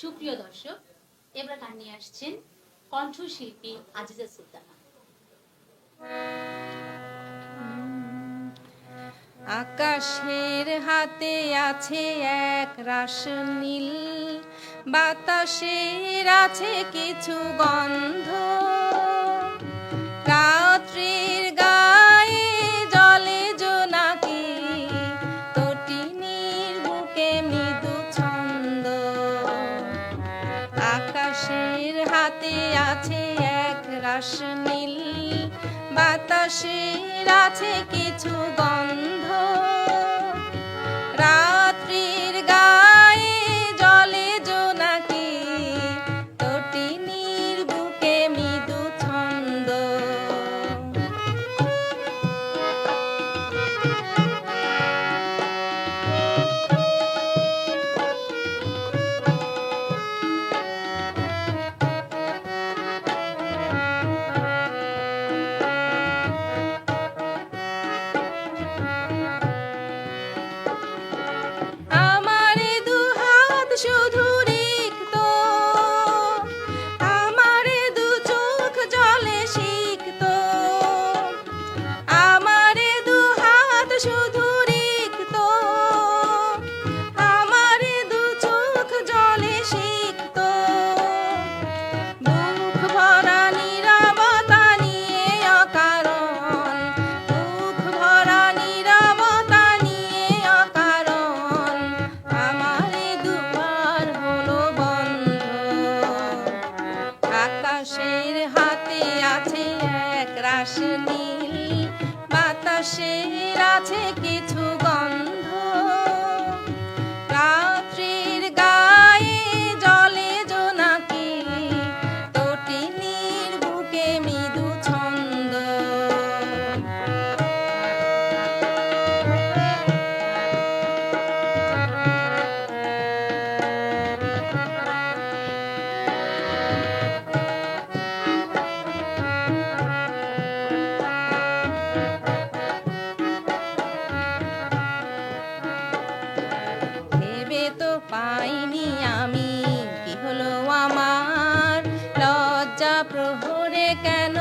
সুপ্রিয় দর্শক, এবার গান নিয়ে আসছেন কণ্ঠশিল্পী আজিজা সুলতানা। আকাশের হাতে আছে এক রাস নীল, বাতাসের আছে কিছু গন্ধ। রাত্রির আকাশের হাতে আছে এক রাস নীল। বাতাসের আছে কিছু গন্ধ। বাতাসের আছে কিছু আমার লজ্জা প্রহরে কেন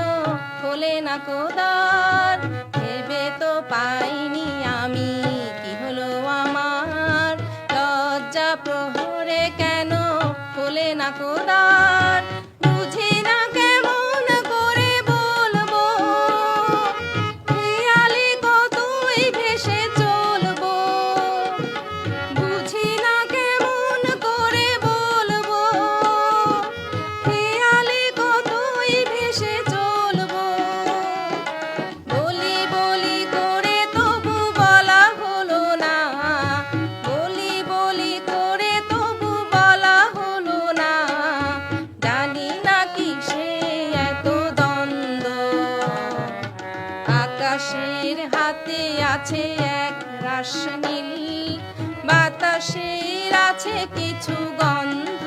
খোলে না কোদার? ভেবে তো পাইনি আমি কি হলো আমার? লজ্জা প্রহরে কেন খোলে না কোদার? আছে এক রাস নীল বাতাসের আছে কিছু গন্ধ।